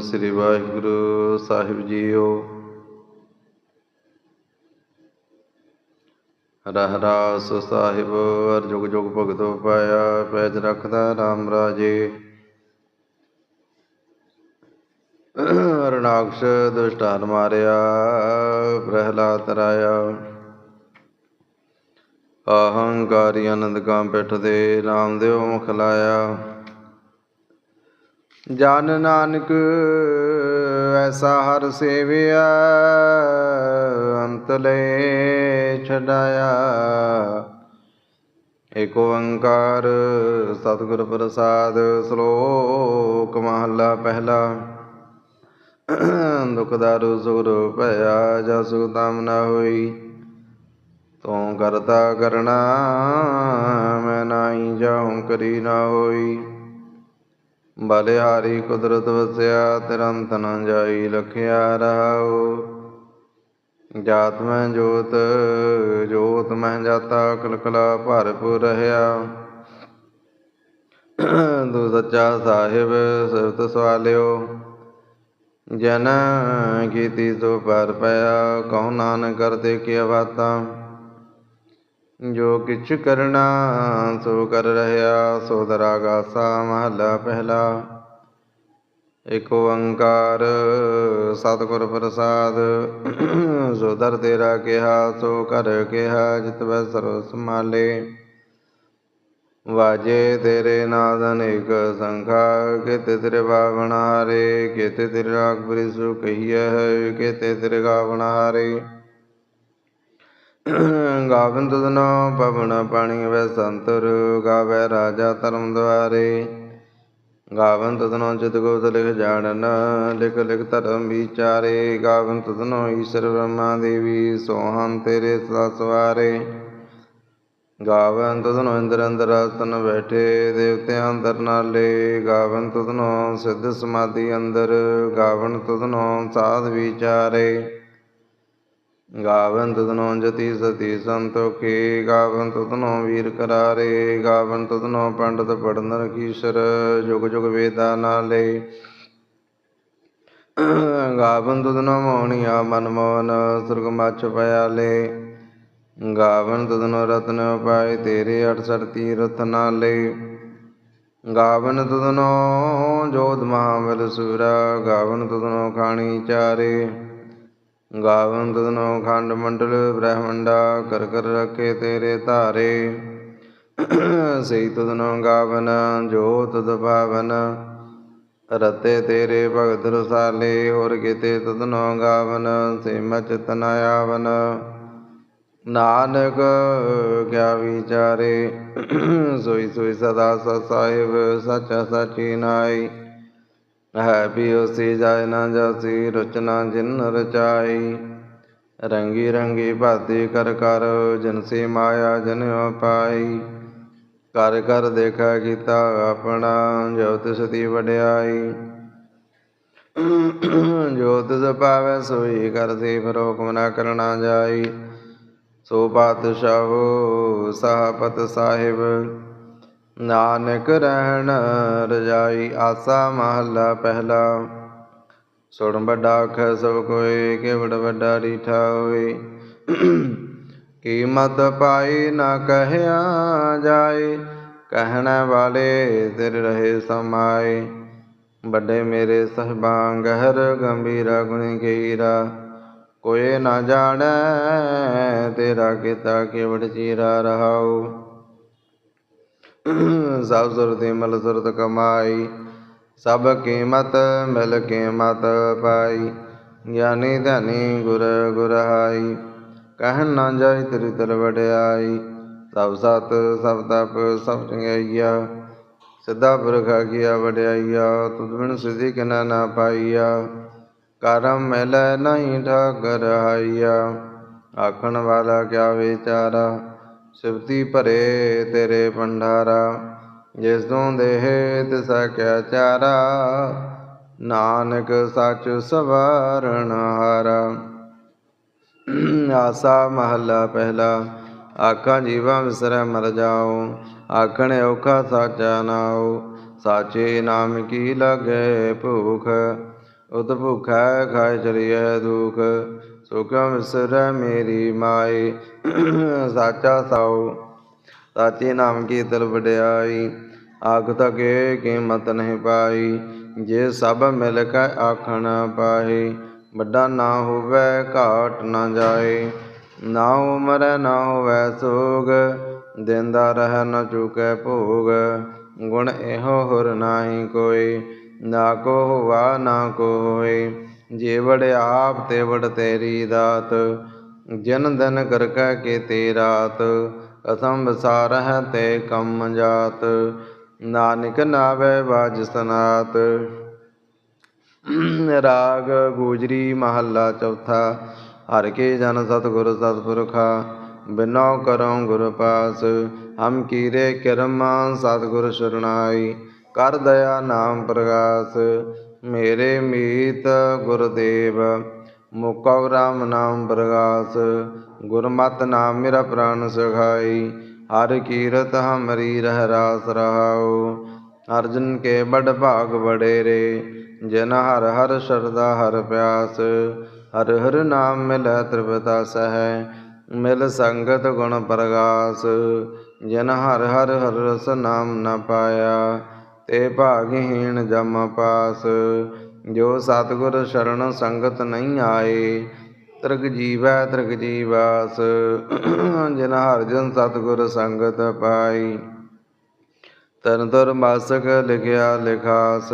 ਸ੍ਰੀ Waheguru Sahib JIO. ਰਹਿ ਸਾਹਿਬ ਅਰ ਜੁਗ ਜੁਗ ਭਗਤੋ ਪਾਇਆ ਪੈਜ ਰੱਖਦਾ RAM ਰਾਜੇ। ਰਣਾਕਸ਼ ਦੁਸ਼ਟਾਨ ਮਾਰਿਆ, ਪ੍ਰਹਿਲਾਦ ਤਰਾਇਆ। ਅਹੰਕਾਰੀ ਆਨੰਦ ਕਾਂ ਪਿਠ ਦੇ ਨਾਮਦੇਵ ਮੁਖ ਲਾਇਆ। ਜਨ ਨਾਨਕ, ਐਸਾ ਹਰ ਸੇਵਿਆ, ਅੰਤ ਲੈ ਛਡਾਇਆ। ਏਕ ਓੰਕਾਰ ਸਤਿਗੁਰ ਪ੍ਰਸਾਦ, ਸ਼ਲੋਕ ਮਹਲਾ ਪਹਿਲਾ। ਦੁਖ ਦਾਰੂ ਸੁਰ ਭਇਆ ਜਾ ਸੁਖ ਤਮ ਨ ਹੋਈ। ਤੂੰ ਕਰਤਾ ਕਰਣਾ, ਮੈਂ ਨਾਹੀ ਜਾਉ ਕਰੀ ਨਾ ਹੋਈ। ਬਲਿਹਾਰੀ ਕੁਦਰਤ ਵਸਿਆ ਤਿਰੰਤ ਨ ਜਾਈ ਲਖਿਆ ਰਹਾਉ। ਜਾਤ ਮੈਂ ਜੋਤ ਜੋਤ ਮੈਂ ਜਾਤਾ, ਕਲਕਲਾ ਭਰਪੂਰ ਰਹਾ ਤੂੰ ਸੱਚਾ ਸਾਹਿਬ, ਸਿਫਤ ਸਵਾਲਿਓ। ਜਨ ਕੀਤੀ ਸੋ ਪਰ ਪਿਆ, ਕਹੋ ਨਾਨਕ ਕਰਤੇ ਕੀ ਬਾਤਾਂ ਜੋ ਕਿਛ ਕਰਨਾ, ਸੋ ਕਰ ਰਹਾ ਸੋ ਦਰਾਗਾਸਾ ਮਹਲਾ ਪਹਿਲਾ। ਇਕ ਓੰਕਾਰ, ਸਤਿਗੁਰ ਪ੍ਰਸਾਦ ਸੋ ਦਰ ਤੇਰਾ ਕਿਹਾ, ਸੋ ਕਰ ਕਿਹਾ, ਜਿਤ ਵੈ ਸਰਵ ਸਮਾਲੇ ਵਾਜੇ ਤੇਰੇ ਨਾਦ ਅਨੇਕ ਸੰਖਾ, ਕਿਤੇ ਤੇਰੇ ਬਾਵਣ ਹਾਰੇ, ਕਿਤੇ ਤੇਰੇ ਰਾਗ ਬਰਿਸੁ ਕਹੀਐ ਕਿਤੇ ਤੇਰੇ ਗਾਵਣ ਹਾਰੇ। ਗਾਵਨ ਤੁਧਨੋ ਪਵਨ ਪਾਣੀ ਵੈ ਸੰਤਰ ਗਾਵੇ ਰਾਜਾ ਧਰਮ ਦੁਆਰੇ। ਗਾਵਨ ਤੁਧਨੋ ਚਿਤ ਗੋਤ ਲਿਖ ਜਾਣਨ, ਲਿਖ ਲਿਖ ਧਰਮ ਵਿਚਾਰੇ। ਗਾਵਨ ਤੁਧਨੋ ਈਸ਼ਰ ਬ੍ਰਹਮਾ ਦੇਵੀ ਸੋਹੰ ਤੇਰੇ ਸਦਾ ਸਵਾਰੇ। ਗਾਵਨ ਤੁਧਨੋ ਇੰਦਰ ਅੰਦਰ ਆਸਨ ਬੈਠੇ ਦੇਵਤਿਆਂ ਅੰਦਰ ਨਾਲੇ। ਗਾਵਨ ਤੁਧਨੋ ਸਿੱਧ ਸਮਾਧੀ ਅੰਦਰ ਗਾਵਨ ਤੁਧਨੋ ਸਾਧ ਵਿਚਾਰੇ। ਗਾਵਨ ਤੁਧਨੋ ਜਤੀ ਸਤੀ ਸੰਤੋਖੇ ਗਾਵਨ ਤੁਧਨੋ ਵੀਰ ਕਰਾਰੇ ਗਾਵਨ ਤੁਧਨੋ ਪੰਡਤ ਪੜਨ ਰਖੀਸ਼ਰ ਜੁਗ ਜੁਗ ਵੇਦਾ ਨਾਲੇ। ਗਾਵਨ ਤੁਧਨੋ ਮੋਹਣੀਆ ਮਨ ਮੋਹਨ, ਸੁਰਗ ਮਛ ਪਿਆਲੇ। ਗਾਵਨ ਤਦਨੋ ਰਤਨ ਉਪਾਏ, ਤੇਰੇ 68 ਤੀਰਥ ਨਾਲੇ। ਗਾਵਨ ਤੁਧਨੋ ਜੋਧ ਮਹਾਬਲ ਸੂਰਾ ਗਾਵਨ ਤਦਨੋ ਖਾਣੀ ਚਾਰੇ। ਗਾਵਨ ਤਦਨੋ ਖੰਡ ਮੰਡਲ ਬ੍ਰਹਮੰਡਾ ਕਰ ਕਰ ਰਖੇ ਤੇਰੇ ਧਾਰੇ। ਸਈ ਤਦਨੋ ਗਾਵਨ ਜੋ ਤਦ ਭਾਵਨ ਰਤੇ ਤੇਰੇ ਭਗਤ ਰਸਾਲੇ, ਹੋਰ ਕਿਤੇ ਤਦਨੋ ਗਾਵਨ ਸੇ ਮਚਤ ਆਵਨ ਨਾਨਕ ਕਿਆ ਵਿਚਾਰੇ, ਸੋਈ ਸੋਈ ਸਦਾ ਸਤ ਸਾਹਿਬ, ਸੱਚਾ ਸਚੀ ਨਾਈ। ਹੈ ਵੀ ਉਸੀ ਜਾਇ ਨਾ ਜਾਸੀ ਰਚਨਾ ਜਿਨ ਰਚਾਈ। ਰੰਗੀ ਰੰਗੀ ਭਾਤੀ ਕਰ ਕਰ ਜਨਸੀ ਮਾਇਆ ਜਨ ਪਾਈ ਕਰ ਕਰ ਦੇਖਾ ਕੀਤਾ ਆਪਣਾ, ਜੋ ਸਤੀ ਵਡਿਆਈ। ਜੋਤ ਤਿਸ ਸੋਈ ਕਰਦੀ, ਫਿਰ ਹੁਕਮ ਨਾ ਕਰਨਾ ਜਾਈ। ਸੋ ਪਾਤਸ਼ਾਹੋ ਸਾਹਪਤ ਸਾਹਿਬ ਨਾਨਕ ਰਹਿਣ ਰਜਾਈ ਆਸਾ ਮਹੱਲਾ ਪਹਿਲਾ। ਸੁਣ ਵੱਡਾ ਅਖ ਸਭ ਕੋਏ, ਕੇਵੜ ਵੱਡਾ ਰੀਠਾ ਹੋਏ। ਕੀਮਤ ਪਾਈ ਨਾ ਕਹਿਆ ਜਾਏ, ਕਹਿਣ ਵਾਲੇ ਤਿਰ ਰਹੇ ਸਮਾਏ। ਵੱਡੇ ਮੇਰੇ ਸਹਿਬਾਂ ਗਹਿਰ ਗੰਭੀਰਾ ਗੁਣੀ ਗਹੀਰਾ ਕੋਏ ਨਾ ਜਾਣੈ ਤੇਰਾ ਕੀਤਾ ਕੇਵੜ ਚੀਰਾ ਰਹਾਉ। ਸਭ ਸੁਰਤ ਮਿਲ ਸੁਰਤ ਕਮਾਈ, ਸਭ ਕੀਮਤ ਮਿਲ ਕੀਮਤ ਪਾਈ। ਗਿਆਨੀ ਧਨੀ ਗੁਰ ਗੁਰਹਾਈ, ਕਹਿਣ ਨਾ ਜਾਈ ਤੇਰੀ ਤਰ ਵਡਿਆਈ। ਸਭ ਸਤ, ਸਭ ਤਪ, ਸਭ ਚੰਗਿਆ ਸਿੱਧਾ ਪੁਰਖ ਆਗਿਆ ਵਡਿਆਈਆ, ਤੁਧ ਬਿਨ ਸਿਧੀ ਕਿਨਾ ਨਾ ਪਾਈਆ। ਕਰਮ ਮਿਲ ਨਹੀਂ ਠਾਕਰ ਹਾਈਆ, ਆਖਣ ਵਾਲਾ ਕਿਆ ਵਿਚਾਰਾ। ਸਿਵਤੀ ਭਰੇ ਤੇਰੇ ਭੰਡਾਰਾ, ਜਿਸ ਤੋਂ ਦੇਹ ਤਿਸਾ ਕਿਆ ਚਾਰਾ। ਨਾਨਕ ਸੱਚ ਸਵਾਰਣ ਹਾਰਾ। ਆਸਾ ਮਹੱਲਾ ਪਹਿਲਾ, ਆਖਾਂ ਜੀਵਾਂ ਵਿਸਰੈ ਮਰ ਜਾਓ ਆਖਣ ਔਖਾ ਸਾਚਾ ਨਾਉ ਸਾਚੇ ਨਾਮ ਕੀ ਲਗੇ ਭੂਖ, ਉਤ ਭੁਖੈ ਖਾਇ ਚਲਿਐ ਦੁਖ। ਸੋ ਕਿਉ ਮੇਰੀ ਮਾਏ ਸਾਚਾ ਸਾਉ, ਸਾਚੇ ਨਾਮ ਕੀ ਵਡਿਆਈ, ਆਖ ਤਕੇ ਕੀਮਤ ਨਹੀਂ ਪਾਈ, ਜੇ ਸਭ ਮਿਲ ਕੇ ਆਖਣ ਪਾਹੀ, ਵੱਡਾ ਨਾ ਹੋਵੇ ਘਾਟ ਨਾ ਜਾਏ ਨਾ ਉਮਰ ਨਾ ਹੋਵੇ ਸੋਗ, ਦਿੰਦਾ ਰਹਿ ਨਾ ਚੁਕੈ ਭੋਗ, ਗੁਣ ਇਹੋ ਹੁਰ ਨਾਹੀ ਕੋਈ, ਨਾ ਕੋ ਹੋਵਾ ਨਾ ਕੋ ਹੋਏ ਜੇ ਆਪ ਤੇਵੜ ਤੇਰੀ ਦਾਤ, ਜਨ ਦਿਨ ਕਰ ਕੈ ਕੇ ਤੇਰਾਤ ਅਸੰਭ ਵਿਸਾਰ ਤੇ ਕੰਮ ਜਾਤ, ਨਾਨਕ ਨਾਵੇ ਬਾਜ ਸਨਾਤ। ਰਾਗ ਗੂਜਰੀ ਮਹੱਲਾ ਚੌਥਾ, ਹਰ ਕੇ ਜਨ ਸਤਿਗੁਰ ਸਤਪੁਰਖਾ, ਬਿਨੋ ਕਰਉ ਗੁਰ ਪਾਸ, ਹਮ ਕੀਰੇ ਕਿਰਮ ਸਤਿਗੁਰ ਸਰਣਾਈ ਕਰ ਦਇਆ ਨਾਮ ਪ੍ਰਗਾਸ ਮੇਰੇ ਮੀਤ ਗੁਰਦੇਵ ਮੁਕਉ ਰਾਮ ਨਾਮ ਪ੍ਰਗਾਸ, ਗੁਰਮਤਿ ਨਾਮ ਮੇਰਾ ਪ੍ਰਾਨ ਸਖਾਈ, ਹਰ ਕੀਰਤ ਹਮਰੀ ਰਹਿ ਰਾਸ ਰਹਾਉ। ਅਰਜਨ ਕੇ ਬੜ ਭਾਗ ਬੜੇਰੇ ਜਨ ਹਰ ਹਰ ਸ਼ਰਦਾ ਹਰ ਪਿਆਸ, ਹਰ ਹਰ ਨਾਮ ਮਿਲੈ ਤ੍ਰਿਪਤਾ ਸਹਿ, ਮਿਲ ਸੰਗਤ ਗੁਣ ਪ੍ਰਗਾਸ, ਜਨ ਹਰ ਹਰ ਹਰ ਰਸ ਨਾਮ ਨ ਪਾਇਆ। ਤੇ ਭਾਗਹੀਣ ਜਮ ਪਾਸ। ਜੋ ਸਤਿਗੁਰ ਸ਼ਰਨ ਸੰਗਤ ਨਹੀਂ ਆਏ, ਤ੍ਰਿਗ ਜੀਵੈ ਤ੍ਰਿਗ ਜੀਵਾਸ। ਜਿਨ ਹਰਜਨ ਸਤਿਗੁਰ ਸੰਗਤ ਪਾਈ ਤਨ ਤੁਰ ਮਾਸਕ ਲਿਖਿਆ ਲਿਖਾਸ।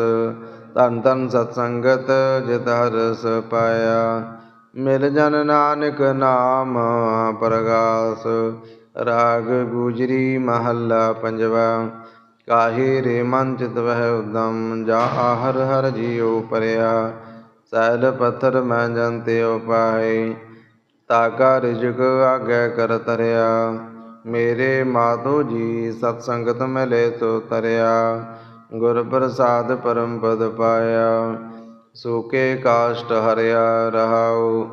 ਧਨ ਧਨ ਸਤ ਸੰਗਤ ਜਿਤ ਹਰਸ ਪਾਇਆ। ਮਿਲ ਜਨ ਨਾਨਕ ਨਾਮ ਪ੍ਰਗਾਸ। ਰਾਗ ਗੁਜਰੀ ਮਹੱਲਾ ਪੰਜਵਾ। ਕਾਹੀ ਰੇ ਮਨ ਚਿਤ ਵਹਿ ਉਦਮ ਜਾ ਹਰ ਹਰ ਜੀਉ ਪਰਿਆ। ਸੈਲ ਪੱਥਰ ਮੈਂ ਜੰਤੇ ਉਪਾਏ ਤਾਕਾ ਰਿਜਕ ਆਗੇ ਕਰ ਤਰਿਆ। ਮੇਰੇ ਮਾਧੋ ਜੀ, ਸਤ ਸੰਗਤ ਮਿਲੇ ਸੋ ਤਰਿਆ। ਗੁਰ ਪ੍ਰਸਾਦ ਪਰਮ ਪਦ ਪਾਇਆ, ਸੋਕੇ ਕਾਸ਼ਟ ਹਰਿਆ ਰਹਾਉ।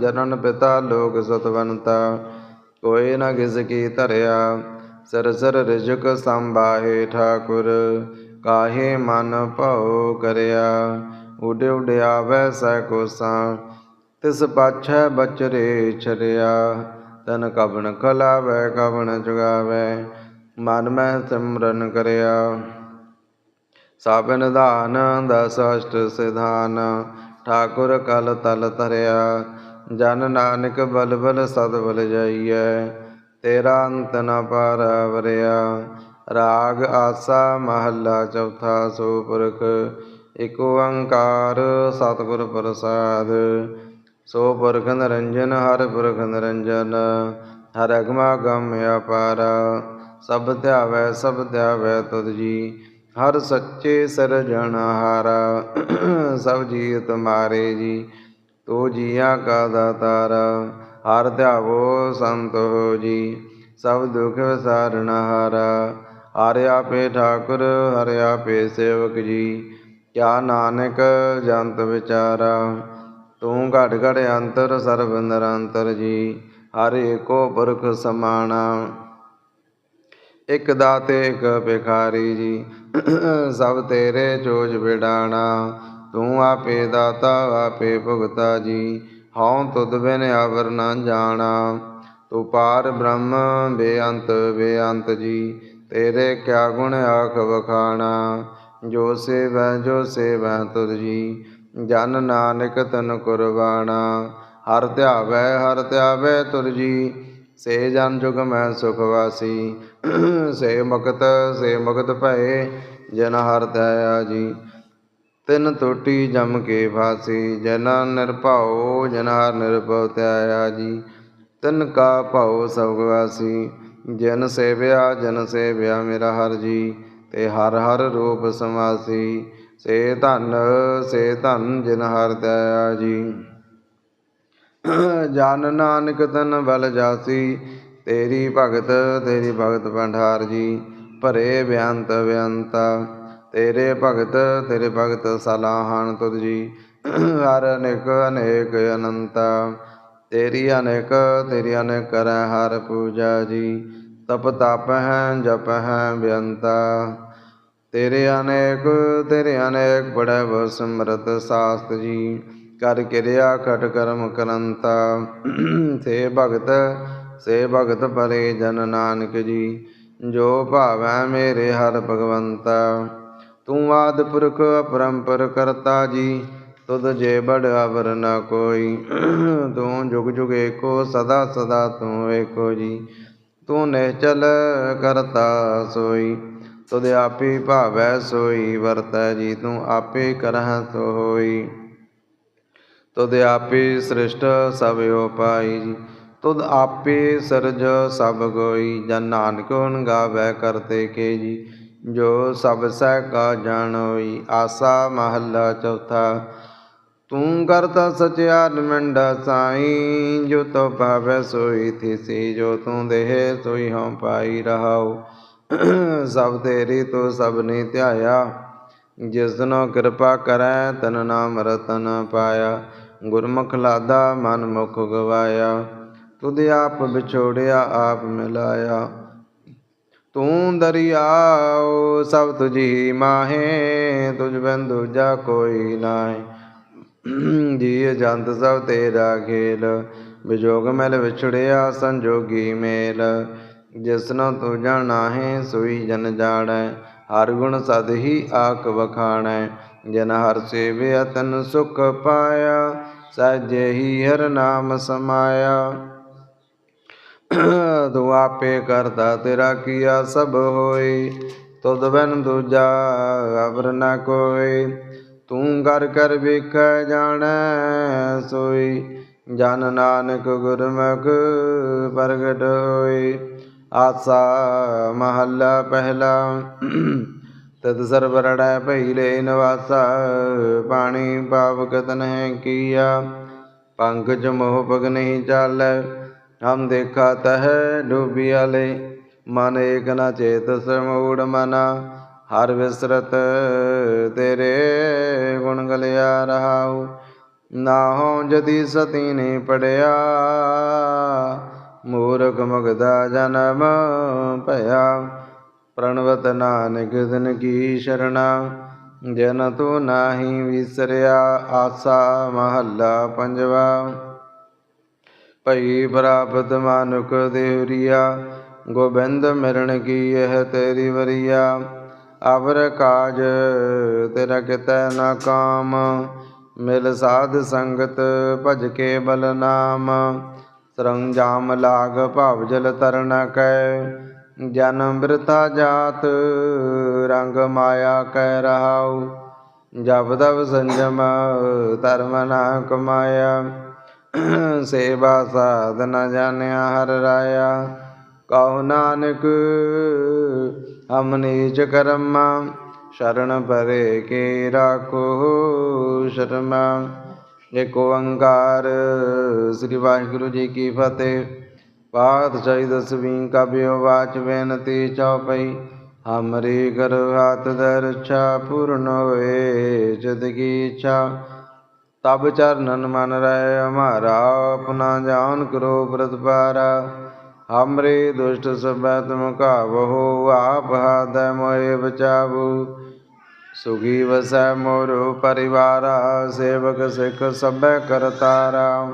ਜਨਨ ਪਿਤਾ ਲੋਕ ਸਤਵੰਤਾ, ਕੋਈ ਨਾ ਕਿਸ ਕੀ ਧਰਿਆ। ਸਰ ਸਰ ਰਿਜਕ ਸੰਭਾਹੇ ਠਾਕੁਰ, ਕਾਹੇ ਮਨ ਭਉ ਕਰਿਆ? ਉਡ ਉਡ ਆਵੈ ਸੈ ਕੋਸਾਂ, ਤਿਸ ਪਾਛੈ ਬਚਰੇ ਛਰਿਆ। ਤਨ ਕਬਨ ਖਲਾਵੈ ਕਬਨ ਜੁਗਾਵੈ, ਮਨ ਮੈਂ ਸਿਮਰਨ ਕਰਿਆ। ਸਭ ਨਿਧਾਨ ਦਸ ਅਸ਼ਟ ਸਿਧਾਨ, ਠਾਕੁਰ ਕਲ ਤਲ ਤਰਿਆ ਜਨ ਨਾਨਕ ਬਲ ਬਲ ਸਦ ਬਲ ਜਾਈਐ। ਤੇਰਾ ਅੰਤ ਨ ਪਾਰਵਰਿਆ ਰਾਗ ਆਸਾ ਮਹੱਲਾ ਚੌਥਾ ਸੋ ਪੁਰਖ ਇਕ ਓੰਕਾਰ ਸਤਿਗੁਰ ਪ੍ਰਸਾਦ। ਸੋ ਪੁਰਖ ਨਿਰੰਜਨ, ਹਰ ਪੁਰਖ ਨਿਰੰਜਨ, ਹਰ ਅਗਮਾ ਗਮ ਅਪਾਰ। ਸਭ ਧਿਆਵੈ ਸਭ ਧਿਆਵੈ ਤੁਧ ਜੀ, ਹਰ ਸੱਚੇ ਸਿਰਜਣਹਾਰਾ ਸਭ ਜੀ ਤੁਮਾਰੇ ਜੀ, ਤੋ ਜੀਆਂ ਕਾ ਦਾਤਾਰਾ। ਹਰ ਧਿਆਵੋ ਸੰਤ ਹੋ ਜੀ, ਸਭ ਦੁਖ ਵਿਸਾਰਣਹਾਰਾ ਹਰਿ। ਆਪੇ ਠਾਕੁਰ, ਹਰਿ ਆਪੇ ਸੇਵਕ ਜੀ, ਕਿਆ ਨਾਨਕ ਜੰਤ ਵਿਚਾਰਾ। ਤੂੰ ਘਟ ਘਟ ਅੰਤਰ, ਸਰਬ ਨਿਰੰਤਰ ਜੀ, ਹਰ ਏਕੋ ਪੁਰਖ ਸਮਾਣਾ ਇਕ ਦਾਤੇ, ਇਕ ਭਿਖਾਰੀ ਜੀ, ਸਭ ਤੇਰੇ ਚੋਜ ਵਿਡਾਣਾ ਤੂੰ ਆਪੇ ਦਾਤਾ, ਆਪੇ ਭੁਗਤਾ ਜੀ ਹਉ ਤੁਧ ਬਿਨ ਆਵਰ ਨਾ ਜਾਣਾ। ਤੂੰ ਪਾਰ ਬ੍ਰਹਮ, ਬੇਅੰਤ ਬੇਅੰਤ ਜੀ, ਤੇਰੇ ਕਿਆ ਗੁਣ ਆਖ ਵਖਾਣਾ। ਜੋ ਸੇਵੈ ਜੋ ਸੇਵੈ ਤੁਧ ਜੀ, ਜਨ ਨਾਨਕ ਤਨ ਕੁਰਬਾਣਾ। ਹਰ ਧਿਆਵੈ ਹਰ ਧਿਆਵੈ ਤੁਰ ਜੀ, ਸੇ ਜਨ ਜੁਗ ਮੈਂ ਸੁਖ ਵਾਸੀ। ਸੇ ਮਗਤ ਸੇ ਮਗਤ ਭਏ, ਜਨ ਹਰ ਧਿਆਇਆ ਜੀ। ਤਿੰਨ ਟੋਟੀ ਜਮ ਕੇ ਫਾਸੀ, ਜਨ ਨਿਰਭਉ ਜਨ ਹਰ ਨਿਰਭਉ ਧਿਆਇਆ ਜੀ। ਤਿੰਨ ਕਾ ਭਉ ਸਭ ਵਾਸੀ, ਜਨ ਸੇਵਿਆ ਜਨ ਸੇਵਿਆ ਮੇਰਾ ਹਰ ਜੀ। ਤੇ ਹਰ ਹਰ ਰੂਪ ਸਮਾਸੀ, ਸੇ ਧਨ ਸੇ ਧਨ ਜਿਨ ਹਰ ਦਇਆ ਜੀ। ਜਨ ਨਾਨਕ ਤਨ ਬਲ ਜਾਸੀ, ਤੇਰੀ ਭਗਤ ਤੇਰੀ ਭਗਤ ਭੰਡਾਰ ਜੀ। ਭਰੇ ਬਿਆੰਤ ਬਿਆੰਤਾ ਤੇਰੇ ਭਗਤ ਤੇਰੇ ਭਗਤ ਸਲਾਹਣ ਤੁਧ ਜੀ। ਹਰ ਅਨੇਕ ਅਨੇਕ ਅਨੰਤਾ, ਤੇਰੀ ਅਨੇਕ ਤੇਰੀ ਅਨੇਕ ਕਰੈ ਹਰ ਪੂਜਾ ਜੀ। ਤਪ ਤਪ ਹੈ, ਜਪ ਹੈ ਬਿਅੰਤਾ। ਤੇਰੇ ਅਨੇਕ ਤੇਰੇ ਅਨੇਕ ਬੜੈ ਬੋ ਸਾਸਤ ਜੀ। ਕਰ ਕਿਰਿਆ ਖਟ ਕਰਮ ਕਰੰਤਾ। ਸੇ ਭਗਤ ਸੇ ਭਗਤ ਪਰੇ ਜਨ ਨਾਨਕ ਜੀ। ਜੋ ਭਾਵੈ ਮੇਰੇ ਹਰ ਭਗਵੰਤਾ। ਤੂੰ ਆਦਿ ਪੁਰਖ ਅਪਰੰਪਰ ਕਰਤਾ ਜੀ, ਤੁਧ ਜੇ ਬੜ ਅਵਰ ਨ ਕੋਈ। ਤੂੰ ਜੁਗ ਜੁਗ ਏਕੋ, ਸਦਾ ਸਦਾ ਤੂੰ ਏਕੋ ਜੀ। ਤੂੰ ਨਿਹਚਲ ਕਰਤਾ ਸੋਈ, ਤੁਧ ਆਪੇ ਭਾਵੈ ਸੋਈ, ਵਰਤੈ ਜੀ, ਤੂੰ ਆਪੇ ਕਰਹਿ ਸੋ ਹੋਈ ਤੁਧ ਆਪੇ ਸ੍ਰਿਸ਼ਟ ਸਭ ਉਪਾਈ ਜੀ, ਤੁਧ ਆਪੇ ਸਰਜ ਸਭ ਕੋਈ ਜਨ ਨਾਨਕ ਹੁਨ ਗਾਵੈ ਕਰਤੇ ਕੇ ਜੀ ਜੋ ਸਭ ਸਹਿ ਕਾ ਜਾਣੋਈ ਆਸਾ ਮਹੱਲਾ ਚੌਥਾ। ਤੂੰ ਕਰਤਾ ਸਚਿਆਰ ਮੰਡਾ ਸਾਈ, ਜੋ ਤੋ ਭਾਵੈ ਸੋਈ ਥਿਸੀ, ਜੋ ਤੂੰ ਦੇਹ ਸੋਈ ਹਉ ਪਾਈ ਰਹਾਉ। ਸਭ ਤੇਰੀ ਤੋ ਸਭ ਨੇ ਧਿਆਇਆ ਜਿਸਨੋ ਕਿਰਪਾ ਕਰੈ, ਤਨ ਨਾਮ ਰਤਨ ਪਾਇਆ। ਗੁਰਮੁਖ ਲਾਦਾ ਮਨ ਮੁਖ ਗਵਾਇਆ, ਤੁਧ ਆਪ ਵਿਛੋੜਿਆ, ਆਪ ਮਿਲਾਇਆ। ਤੂੰ ਦਰਿਆਉ ਸਭ ਤੁਝੀ ਮਾਹੇ, ਤੁਝ ਬਿਨ ਦੂਜਾ ਕੋਈ ਨਾਹੀ। ਜੀ ਜੰਤ ਸਭ ਤੇਰਾ ਖੇਲ ਵਿਜੋਗ ਮਿਲ ਵਿਛੜਿਆ ਸੰਜੋਗੀ ਮੇਲ। ਜਿਸਨੋ ਤੂੰ ਜਾਣਾ ਹੈ ਸੋਈ ਜਨ ਜਾਣੈ, ਹਰ ਗੁਣ ਸਦ ਹੀ ਆਕ ਵਖਾਣੈ। ਜਨ ਹਰ ਸੇਵਿਆ ਤਨ ਸੁਖ ਪਾਇਆ, ਸਹਿਜੇ ਹੀ ਹਰ ਨਾਮ ਸਮਾਇਆ। ਤੂੰ ਆਪੇ ਕਰਤਾ ਤੇਰਾ ਕੀਆ ਸਭ ਹੋਏ, ਤੁਧ ਬਿਨ ਦੂਜਾ ਅਵਰ ਨ ਕੋਈ ਤੂੰ ਕਰ ਕਰ ਵੇਖੈ ਜਾਣੈ ਸੋਈ ਜਨ ਨਾਨਕ ਗੁਰਮੁਖ ਪ੍ਰਗਟ ਹੋਏ। ਆਸਾ ਮਹੱਲਾ ਪਹਿਲਾ ਤਦ ਸਰਬ ਰੜੈ ਭਈਲੇ ਨਿਵਾਸਾ ਪਾਣੀ ਪਾਵ ਪਾਵਕ ਹੈ ਕੀਆ। ਪੰਕਜ ਮੋਹ ਪਗ ਨਹੀਂ ਚਾਲੈ ਹਮ ਦੇਖਾ ਤਹ ਡੂਬਿਆਲੇ ਮਨ ਏਕ ਨ ਚੇਤ ਸਮੂੜ ਮਨਾ। ਹਰ ਵਿਸਰਤ ਤੇਰੇ ਗੁਣ ਗਲਿਆ ਰਹਾਉ। ਨਾਹੋ ਜਦੀ ਸਤੀ ਨੇ ਪੜਿਆ, ਮੂਰਖ ਮਗਦਾ ਜਨਮ ਭਇਆ। ਪ੍ਰਣਵਤ ਨਾਨਕ ਦਿਨ ਕੀ ਸ਼ਰਣਾ, ਜਨ ਤੂੰ ਨਾਹੀ ਵਿਸਰਿਆ, ਆਸਾ ਮਹੱਲਾ ਪੰਜਵਾ। ਭਈ ਪ੍ਰਾਪਤ ਮਾਨੁਕ ਦੇਵਰੀਆ, ਗੋਬਿੰਦ ਮਿਲਣ ਕੀ ਇਹ ਤੇਰੀ ਵਰੀਆ। ਅਵਰ ਕਾਜ ਤੇਰਾ ਕਿਤੈ ਨਾ ਕਾਮ, ਮਿਲ ਸਾਧ ਸੰਗਤ ਭਜ ਕੇ ਬਲ ਨਾਮ। ਸਰੰਜਾਮ ਲਾਗ ਭਵ ਜਲ ਤਰਨ ਕੈ ਜਨਮ ਬਿਰਤਾ ਜਾਤ ਰੰਗ ਮਾਇਆ ਕਹਿ ਰਹਾਉ। ਜਬ ਤਬ ਸੰਜਮ ਧਰਮ ਨਾ ਕਮਾਇਆ। ਸੇਵਾ ਸਾਧ ਨ ਜਾਣਿਆ ਹਰ ਰਾਇਆ। ਕਹੋ ਨਾਨਕ, ਹਮ ਨੀਚ ਕਰਮਾ, ਸ਼ਰਨ ਪਰੇ ਕੇ ਰਾਖੋ ਸ਼ਰਮਾ। ਏਕ ਓੰਕਾਰ, ਸ੍ਰੀ ਵਾਹਿਗੁਰੂ ਜੀ ਕੀ ਫਤਿਹ। ਪਾਤਸ਼ਾਹੀ ਦਸਵੀਂ ਕਬਿਓ ਵਾਚ ਬੇਨਤੀ ਚਉਪਈ ਹਮਰੀ ਕਰ ਹਾਥ ਦਰਛਾ ਪੂਰਨ ਹੋਏ ਜਦ ਕੀ ਇੱਛਾ। ਤਬ ਚਰਨਨ ਮਨ ਰਹਿ ਹਮਾਰਾ ਆਪਣਾ ਜਾਨ ਕਰੋ ਪ੍ਰਤਪਾਰਾ। ਹਮਰੇ ਦੁਸ਼ਟ ਸਭੈ ਤੁਮ ਕਾਵਹੋ ਆਪ ਹਾਦੈ ਮੋਏ ਬਚਾਵੋ। ਸੁਖੀ ਵਸੈ ਮੋਰ ਪਰਿਵਾਰਾ, ਸੇਵਕ ਸਿੱਖ ਸਭੈ ਕਰਤਾਰਾ।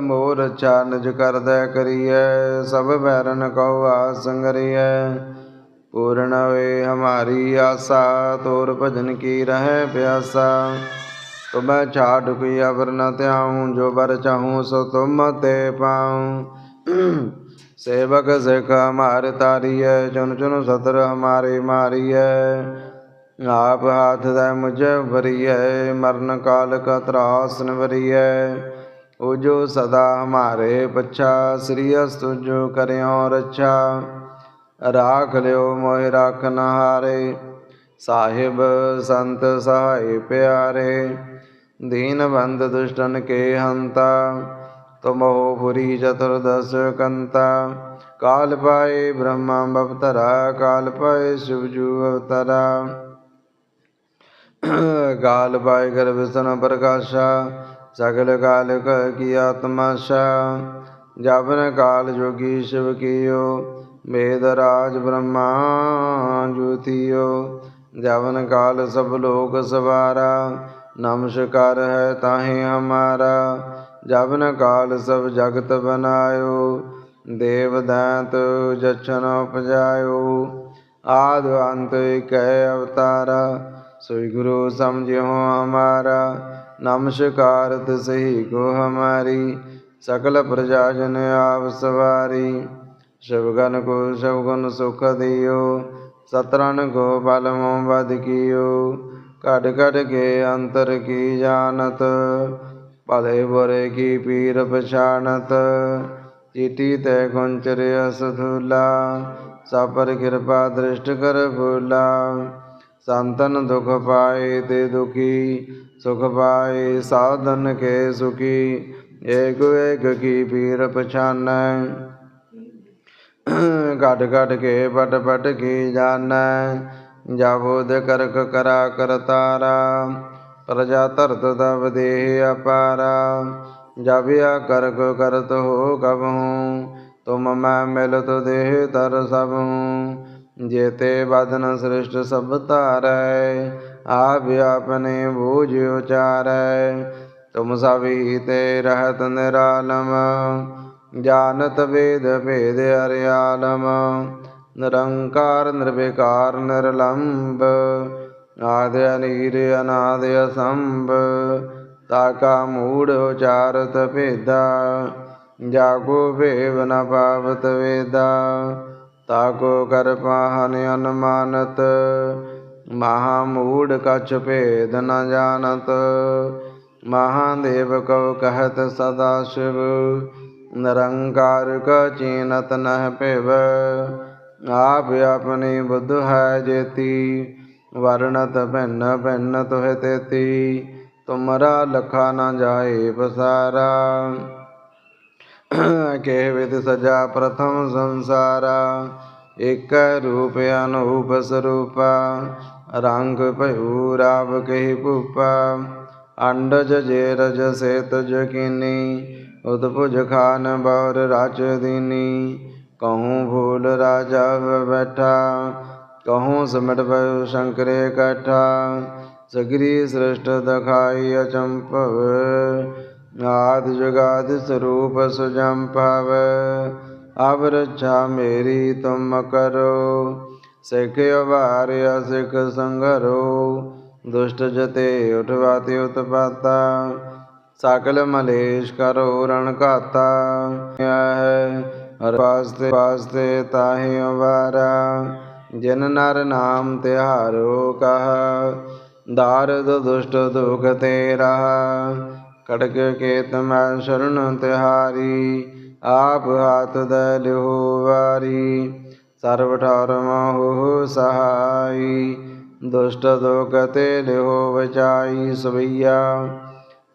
ਮੋਰ ਚਾਨਜ ਕਰਦੈ ਕਰੀਐ, ਸਭ ਬੈਰਨ ਕਉ ਆਸੰਗਰੀਐ पूर्ण वे हमारी आशा, तोर भजन की रह प्यासा। तो मैं छाट की अवर न त्याऊँ, जो बर चाहूँ सो तुम ते पाऊँ। सेवक सिख हमारे तारी है, चुन चुन सतर हमारी मारी है। आप हाथ दे मुझे भरी है, मरण काल का त्रास भरी है। उजो सदा हमारे पच्छा श्रीयस तुझो और अच्छा। ਰਾਖ ਲਿਓ ਮੋਹਿ ਰਖਨ ਨਹਾਰੇ। ਸਾਹਿਬ ਸੰਤ ਸਹਾਈ ਪਿਆਰੇ, ਦੀਨ ਬੰਦ ਦੁਸ਼ਟਨ ਕੇ ਹੰਤਾ। ਤੁਮਹੁ ਪੁਰੀ ਚਤੁਰਦਸ ਕੰਤਾ। ਕਾਲ ਪਾਏ ਬ੍ਰਹਮ ਬਵਤਰਾ, ਕਾਲ ਪਾਏ ਸ਼ਿਵਜੂ ਅਵਤਰਾ। ਕਾਲ ਪਾਏ ਗਰ ਵਿਸਨ ਪ੍ਰਕਾਸ਼ਾ, ਸਗਲ ਕਾਲ ਕੀ ਆਤਮਾ ਸ਼ਾ। ਜਬਨ ਕਾਲ ਜੋਗੀ ਸ਼ਿਵ ਕੀਓ ਵੇਦ ਰਾਜ ਬ੍ਰਹਮਾ ਜੁਤਿਓ, ਜਵਨ ਕਾਲ ਸਭ ਲੋਕ ਸਵਾਰਾ, ਨਮਸਕਾਰ ਹੈ ਤਾਹੇ ਹਮਾਰਾ, ਜਵਨ ਕਾਲ ਸਭ ਜਗਤ ਬਨਾਇਓ, ਦੇਵ ਦਾਤ ਜਛਨ ਉਪਜਾਇਓ। ਆਦ ਅੰਤ ਇਕੈ ਅਵਤਾਰਾ ਸੋਈ ਗੁਰੂ ਸਮਝਿਓ ਹਮਾਰਾ, ਨਮਸਕਾਰ ਤਿਸਹੀ ਕੋ ਹਮਾਰੀ ਸਕਲ ਪ੍ਰਜਾ ਜਨ ਆਪ ਸਵਾਰੀ। ਸ਼ਿਵਗਨ ਕੋ ਸ਼ਵਗੁਣ ਸੁਖ ਦਿਓ। ਸਤਰਨ ਕੋ ਬਲ ਮੋ ਬਦ ਕੀਓ। ਘਟ ਘਟ ਕੇ ਅੰਤਰ ਕੀ ਜਾਣਤ? ਭਲੇ ਬੁਰੇ ਕੀ ਪੀਰ ਪਛਾਨਤ ਚੀਟੀ ਤੈ ਗੁੰਚਰ ਅਸਧੂਲਾ ਸਾਪਰ ਕਿਰਪਾ ਦ੍ਰਿਸ਼ਟ ਕਰ ਭੂਲਾ ਸੰਤਨ ਦੁਖ ਪਾਏ ਤੇ ਦੁਖੀ, ਸੁਖ ਪਾਏ ਸਾਧਨ ਕੇ ਸੁਖੀ। ਏਕ ਏਕ ਕੀ ਪੀਰ ਪਛਾਨੈ। ਘਟ ਘਟ ਕੇ ਪਟ ਪਟ ਕੀ ਜਾਣੈ ਜਾਬੋਦ ਕਰਕ ਕਰਾ ਕਰਤਾਰਾ ਪ੍ਰਜਾ ਧਰਤ ਤਬ ਦੇਹ ਅਪਾਰਾ। ਜਬਿਆ ਕਰਕ ਕਰਤ ਹੋ ਕਬਹੂ। ਤੁਮ ਮੈਂ ਮਿਲਤ ਦੇਹ ਤਰ ਸਭ। ਹੂੰ ਜੇਤੇ ਬਦਨ ਸ੍ਰਿਸ਼ਟ ਸਭ ਧਾਰੈ। ਆਪ ਆਪਣੇ ਬੂਝ ਉਚਾਰੈ। ਤੁਮ ਸਭੀ ਤੇ ਰਹਤ ਨਿਰਾਲਮ। ਜਾਣਤ ਵੇਦ ਭੇਦ ਅਰਿਆਲਮ ਨਿਰੰਕਾਰ, ਨਿਰਵਿਕਾਰ, ਨਿਰਲੰਭ, ਆਦਿ ਅਨੀਰ, ਅਨਾਦ ਅਸੰਭ ਤਾਕਾ ਮੂੜ ਉਚਾਰਤ ਭੇਦਾ ਜਾਗੋ ਭੇਵ ਨ ਪਾਵਤ ਵੇਦਾ ਤਾਕੋ ਕਰ ਪਾਹਨ ਅਨਮਾਨਤ, ਮਹਾ ਮੂੜ ਕਛ ਭੇਦ ਨ ਜਾਣਤ ਮਹਾਦੇਵ ਕਉ ਕਹਤ ਸਦਾ ਸ਼ਿਵ ਨਿਰੰਕਾਰ ਕ ਚੀਨਤ ਨਹਿ ਭਿਵ ਆਪ ਆਪਣੀ ਬੁੱਧ ਹੈ ਜੇਤੀ ਵਰਣਤ ਭਿੰਨ ਭਿੰਨ ਤੋਹਿ ਤੇਤੀ ਤੁਮਰਾ ਲਖਾ ਨ ਜਾਏ ਪਸਾਰਾ ਕਹਿ ਵਿਦ ਸਜਾ ਪ੍ਰਥਮ ਸੰਸਾਰਾ ਇਕ ਰੂਪ ਅਨੂਪ ਸਰੂਪਾ ਰੰਗ ਭਇਓ ਰਾਵ ਕਹਿ ਭੂਪਾ ਅੰਡਜ ਜੇ ਰਜ ਸੇ ਤਜ ਕੀਨੀ ਉਤਪੁਜ ਖਾਨ ਬੌਰ ਰਾਜ ਦੀਨੀ ਕਹੂੰ ਭੂਲ ਰਾਜਾ ਬੈਠਾ ਕਹੂੰ ਸਿਮਟ ਭਇ ਸ਼ੰਕਰੇ ਇਕੱਠਾ ਸਗਰੀ ਸ੍ਰਿਸ਼ਟ ਦਖਾਈ ਅਚੰਪਵ ਆਦ ਜੁਗਾਦ ਸਰੂਪ ਸੁਜੰਪਵ ਅਬ ਰੱਛਾ ਮੇਰੀ ਤੁਮ ਕਰੋ ਸਿਖ ਵਾਰਿਆ ਸਿਖ ਸੰਗਰੋ ਦੁਸ਼ਟ ਜਤੇ ਉਠਵਾਤੇ ਉਤਪਾਤਾ ਸਕਲ ਮਲੇਸ਼ ਕਰੋ ਰਣ ਘਾਤਾ। ਹੈ ਹਰ ਵਾਸਤੇ ਵਾਸਤੇ ਤਾਹੀ ਵਾਰਾ ਜਿਨ ਨਰ ਨਾਮ ਤਿਹਾਰੋ ਕਹਾ, ਦਾਰਦ ਦੁਸ਼ਟ ਦੁਖ ਤੇ ਰਹਾ ਕੜਕ ਕੇਤ ਮੈਂ ਸ਼ਰਨ ਤਿਹਾਰੀ, ਆਪ ਹਾਥ ਦੇ ਲਿਓ ਵਾਰੀ। ਸਰਬ ਠਾਰ ਮਹੁ ਸਹਾਈ, ਦੁਸ਼ਟ ਦੁਖ ਤੇ ਲਿਓ ਬਚਾਈ ਸਵਈਆ।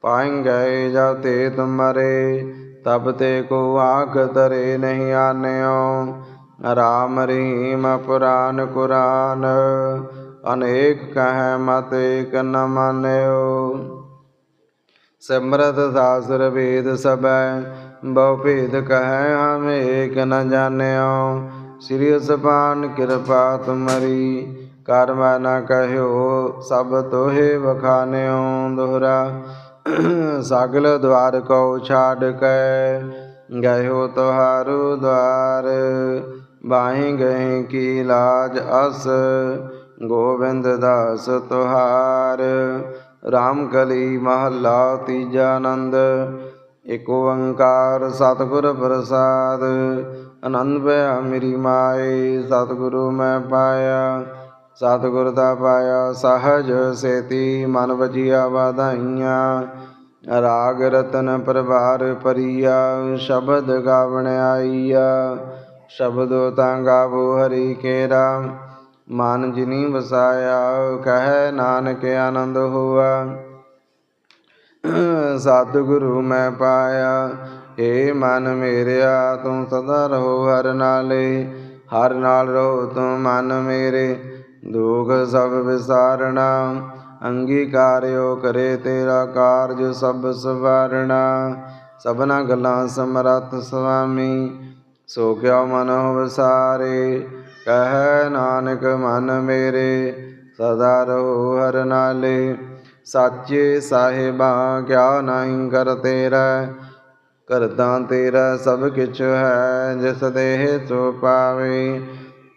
ਪਾਏਂਗੇ ਜਾਤੇ ਤੁਮਰੇ ਤਬ ਤੇ ਕੋ ਆਖ ਤਰੇ ਨਹੀਂ ਆਨਿਓ। ਰਾਮ ਰਹੀਮ ਪੁਰਾਨ ਕੁਰਾਨ, ਅਨੇਕ ਕਹੈ ਮਤ ਏਕ ਨ ਮਾਨਿਓ। ਸਿਮਰਤ ਸਾਸਰ ਵੇਦ ਸਬੈ ਬਹੁ ਭੇਦ ਕਹੈ ਹਮ ਏਕ ਨ ਜਾਣਿਓ। ਸ੍ਰੀ ਸਪਾਨ ਕਿਰਪਾ ਤੁਮਰੀ, ਕਰਮ ਨ ਕਹਿਓ ਸਭ ਤੋਹੇ ਵਖਾਨਿਓ। ਦੋਹਰਾ ਸਗਲ ਦਵਾਰ ਕੋ ਛਾੜ ਕੇ, ਗਇਓ ਤੁਹਾਰੂ ਦਵਾਰ। ਬਾਹੀ ਗਏ ਕੀ ਲਾਜ ਅਸ, ਗੋਬਿੰਦ ਦਾਸ ਤੁਹਾਰ। ਰਾਮ ਕਲੀ ਮਹੱਲਾ ਤੀਜਾ ਆਨੰਦ, ਇਕ ਓੰਕਾਰ ਸਤਿਗੁਰ ਪ੍ਰਸਾਦ। ਆਨੰਦ ਪਿਆ ਮੇਰੀ ਮਾਏ, ਸਤਿਗੁਰੂ ਮੈਂ ਪਾਇਆ। ਸਤਿਗੁਰ ਦਾ ਪਾਇਆ ਸਹਜ ਸੇਤੀ, ਮਨ ਵਜੀਆ ਵਾਧਾਈਆਂ। ਰਾਗ ਰਤਨ ਪ੍ਰਭਾਰ ਪਰੀਆ, ਸ਼ਬਦ ਗਾਵਣ ਆਈਆ। ਸ਼ਬਦੋ ਤਾਂ ਗਾਵੋ ਹਰੀ ਕੇਰਾ, ਮਨ ਜਿਨੀ ਵਸਾਇਆ, ਕਹੈ ਨਾਨਕ ਆਨੰਦ ਹੋਆ। ਸਤਿਗੁਰੂ ਮੈਂ ਪਾਇਆ ਏ ਮਨ ਮੇਰਿਆ, ਤੂੰ ਸਦਾ ਰਹੋ ਹਰ ਨਾਲੇ। ਹਰ ਨਾਲ ਰਹੋ ਤੂੰ ਮਨ ਮੇਰੇ। ਦੁਖ ਸਭ ਵਿਸਾਰਣਾ, ਅੰਗੀਕਾਰਿਓ ਕਰੇ ਤੇਰਾ ਕਾਰਜ ਸਭ ਸਵਾਰਣਾ। ਸਭਨਾ ਗੱਲਾਂ ਸਮਰੱਥ ਸੁਆਮੀ, ਸੋ ਕਿਉ ਮਨੋ ਵਿਸਾਰੇ? ਕਹਿ ਨਾਨਕ, ਮਨ ਮੇਰੇ, ਸਦਾ ਰਹੋ ਹਰ ਨਾਲੇ। ਸਾਚੇ ਸਾਹਿਬਾ, ਕਿਆ ਨਹੀਂ ਕਰ ਤੇਰਾ? ਕਰਦਾ ਤੇਰਾ ਸਭ ਕਿਛ ਹੈ, ਜਿਸ ਦੇਹ ਸੋ ਪਾਵੇ।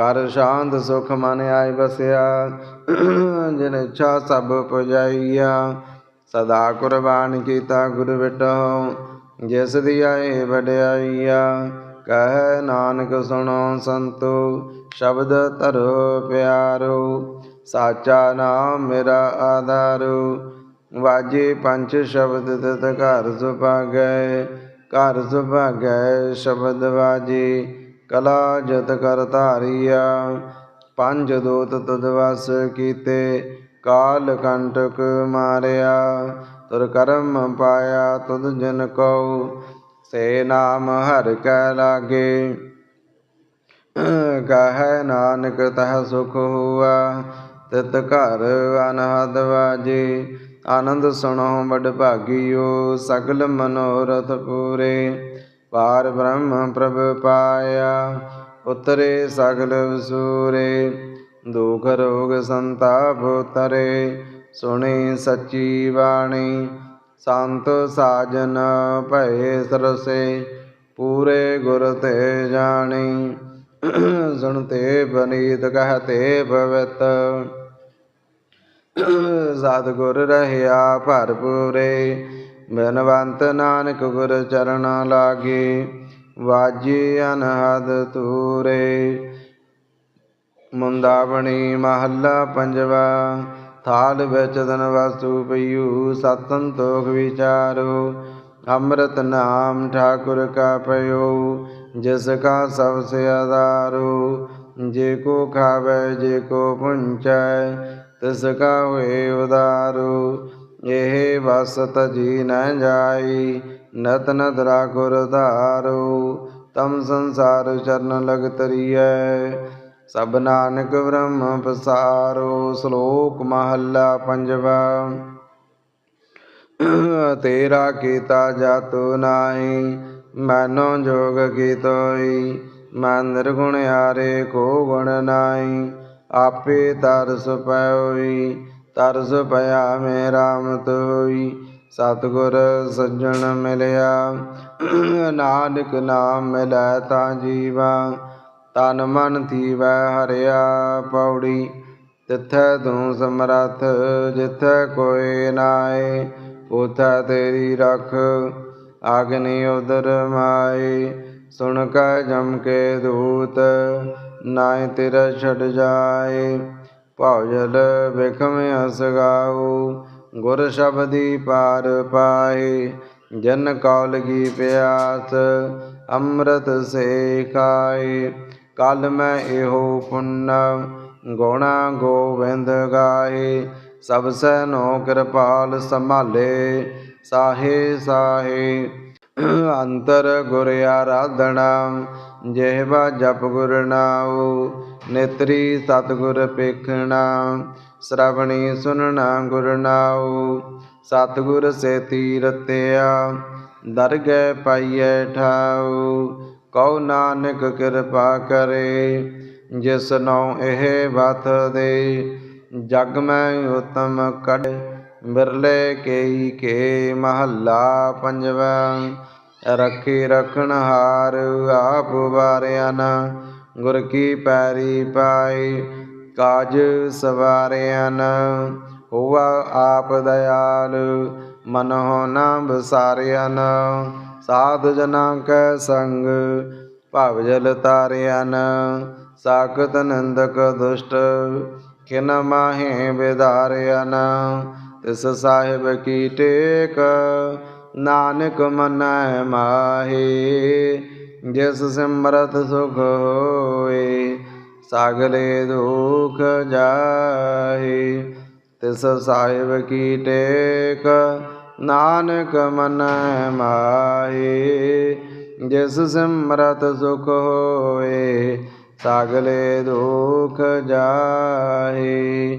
ਕਰ ਸ਼ਾਂਤ ਸੁਖ ਮਨ ਆਈ ਬਸਿਆ, ਜਿਨ ਇੱਛਾ ਸਭ ਪੁਜਾਈਆ। ਸਦਾ ਕੁਰਬਾਨ ਕੀਤਾ ਗੁਰ ਵਿਟਹੁ ਜਿਸ ਦੀ ਆਏ ਵਡਿਆਈਆ। ਕਹਿ ਨਾਨਕ ਸੁਣੋ ਸੰਤੋ, ਸ਼ਬਦ ਧਰੋ ਪਿਆਰੋ। ਸਾਚਾ ਨਾਮ ਮੇਰਾ ਆਧਾਰੋ। ਵਾਜੇ ਪੰਜ ਸ਼ਬਦ ਤਤ ਘਰ ਸੁਭਾਗੈ ਘਰ ਸੁਭਾਗੈ ਸ਼ਬਦ ਵਾਜੇ। ਕਲਾ ਜਤ ਕਰ ਧਾਰੀਆ, ਪੰਜ ਦੋਤ ਤਦ ਵਸ ਕੀਤੇ, ਕਾਲ ਕੰਟਕ ਮਾਰਿਆ, ਤੁਰ ਕਰਮ ਪਾਇਆ ਤੁਧ ਜਨ ਕਉ, ਸੇ ਨਾਮ ਹਰ ਕੈ ਲਾਗੇ। ਕਹੈ ਨਾਨਕ ਤਹ ਸੁਖ ਹੁਆ, ਤਿਤ ਘਰ ਅਨਹਦ ਵਾਜੇ, ਆਨੰਦ ਸੁਣੋ ਬੜ ਭਾਗਿਓ ਸਗਲ ਮਨੋਰਥ ਪੂਰੇ। ਪਾਰ ਬ੍ਰਹਮ ਪ੍ਰਭ ਪਾਇਆ, ਉਤਰੇ ਸਗਲ ਵਸੂਰੇ ਦੁਖ ਰੋਗ ਸੰਤਾਪ ਉਤਰੇ, ਸੁਣੀ ਸੱਚੀ ਬਾਣੀ। ਸੰਤ ਸਾਜਨ ਭਏ ਸਰਸੇ, ਪੂਰੇ ਗੁਰ ਤੇ ਜਾਣੀ। ਸੁਣਤੇ ਬਨੀਤ ਕਹਤੇ ਪਵਿੱਤ। ਸਤਿਗੁਰ ਰਹਿਆ ਭਰਪੂਰੇ ਬਨਵੰਤ ਨਾਨਕ ਗੁਰ ਚਰਣਾ ਲਾਗੇ, ਵਾਜੀ ਅਨਹਦ ਤੂਰੇ ਮੁੰਦਾਵਣੀ ਮਹੱਲਾ ਪੰਜਵਾ, ਥਾਲ ਵਿੱਚ ਧਨ ਵਸਤੂ ਪਈਉ ਸਤਨ ਤੋਖ ਵਿਚਾਰੋ। ਅੰਮ੍ਰਿਤ ਨਾਮ ਠਾਕੁਰ ਕਾ ਪਇਓ, ਜਿਸ ਕਾ ਸਭ ਸੇ ਆਧਾਰੋ। ਜੇ ਕੋ ਖਾਵੇ, ਜੇ ਕੋ ਪੁੰਚੈ, ਤਿਸ ਕਾ ਹੋਏ ਉਦਾਰੂ ਇਹ ਵਸਤ ਜੀ ਨ ਜਾਈ, ਨਤ ਨਦਰਾ ਗੁਰ ਧਾਰੂ, ਤਮ ਸੰਸਾਰ ਚਰਨ ਲਗ ਤਰੀਐ ਸਭ ਨਾਨਕ ਬ੍ਰਹਮ ਪਸਾਰੋ, ਸ਼ਲੋਕ ਮਹੱਲਾ ਪੰਜਵਾ। ਤੇਰਾ ਕੀਤਾ ਜਾਤੋ ਨਾਹੀ ਮੈਨੋ ਜੋਗ ਕੀਤੋਈ, ਮੈਂ ਨਿਰਗੁਣ ਆਰੇ ਕੋ ਗੁਣ ਨਾਹੀ ਆਪੇ ਤਰਸ ਪਇਓਈ ਤਰਸ ਪਿਆ ਮੇ ਰਾਮ ਹੋਈ। ਸਤਿਗੁਰ ਸੱਜਣ ਮਿਲਿਆ। ਨਾਨਕ ਨਾਮ ਮਿਲੈ ਤਾਂ ਜੀਵਾ। ਤਨ ਮਨ ਥੀਵੈ ਹਰਿਆ ਪੌੜੀ। ਤਿੱਥੈ ਤੂੰ ਸਮਰੱਥ, ਜਿੱਥੈ ਕੋਈ ਨਾਏ, ਉਥੈ ਤੇਰੀ ਰਖ ਆਗਨੀ ਉਦਰ ਮਾਏ। ਸੁਣ ਕੈ ਜਮ ਕੇ ਦੂਤ, ਨਾਏ ਤੇਰਾ ਛੱਡ ਜਾਏ। ਭਉਜਲ ਬਿਖਮ ਅਸਗਾਉ ਗੁਰ ਸ਼ਬਦੀ ਪਾਰ ਪਾਏ, ਜਨ ਕੌਲਗੀ ਪਿਆਸ, ਅੰਮ੍ਰਿਤ ਸੇ ਖਾਏ। ਕਲ ਮੈਂ ਇਹੋ ਪੁੰਨ, ਗੋਣਾ ਗੋਵਿੰਦ ਗਾਏ। ਸਭ ਸੈ ਨੋ ਕਿਰਪਾਲ ਸੰਭਾਲੇ, ਸਾਹੇ ਸਾਹੇ ਅੰਤਰ ਗੁਰ ਆਰਾਧਣਾ ਜਿਹਵਾ ਜਪ ਗੁਰ ਨਾਉ, ਨੇਤਰੀ ਸਤਿਗੁਰ ਪੇਖਣਾ, ਸ਼ਰਵਣੀ ਸੁਨਣਾ ਗੁਰ ਨਾਉ, ਸਤਿਗੁਰ ਸੇਤੀ ਰਤਿਆ ਦਰਗਹਿ ਪਾਈਐ ਠਾਉ, ਕਉ ਨਾਨਕ ਕਿਰਪਾ ਕਰੇ, ਜਿਸ ਨਉ ਇਹ ਬਤ ਦੇ, ਜਗ ਮੈਂ ਉਤਮ ਕੜ ਬਿਰਲੇ ਕੇਈ ਕੇ ਮਹੱਲਾ ਪੰਜਵਾ, ਰੱਖੀ ਰਖਣ ਹਾਰ ਆਪ ਵਾਰਿਆ ਨਾ ਗੁਰ ਕੀ ਪੈਰੀ ਪਾਈ ਕਾਜ ਸਵਾਰਿਆ ਨਾ ਹੋਆ ਆਪ ਦਇਆਲ, ਮਨਹੁ ਨਾ ਬਸਾਰਿਆ ਨਾ ਸਾਧ ਜਨਾ ਕੈ ਸੰਗ, ਭਵ ਜਲ ਤਾਰਿਆ ਨਾ ਸਾਖਤ ਨੰਦਕ ਦੁਸ਼ਟ ਕਿਨ ਮਾਹੇ ਵਿਦਾਰਿਆ ਤਿਸ ਸਾਹਿਬ ਕੀ ਟੇਕ, ਨਾਨਕ ਮਨੈ ਮਾਹੀ, ਜਿਸ ਸਿਮਰਤ ਸੁਖ ਹੋਏ, ਸਗਲੇ ਦੁਖ ਜਾਹੇ। ਤਿਸ ਸਾਹਿਬ ਕੀ ਟੇਕ, ਨਾਨਕ ਮਨ ਮਾਹੀ, ਜਿਸ ਸਿਮਰਤ ਸੁਖ ਹੋਏ, ਸਗਲੇ ਦੁਖ ਜਾਹੇ।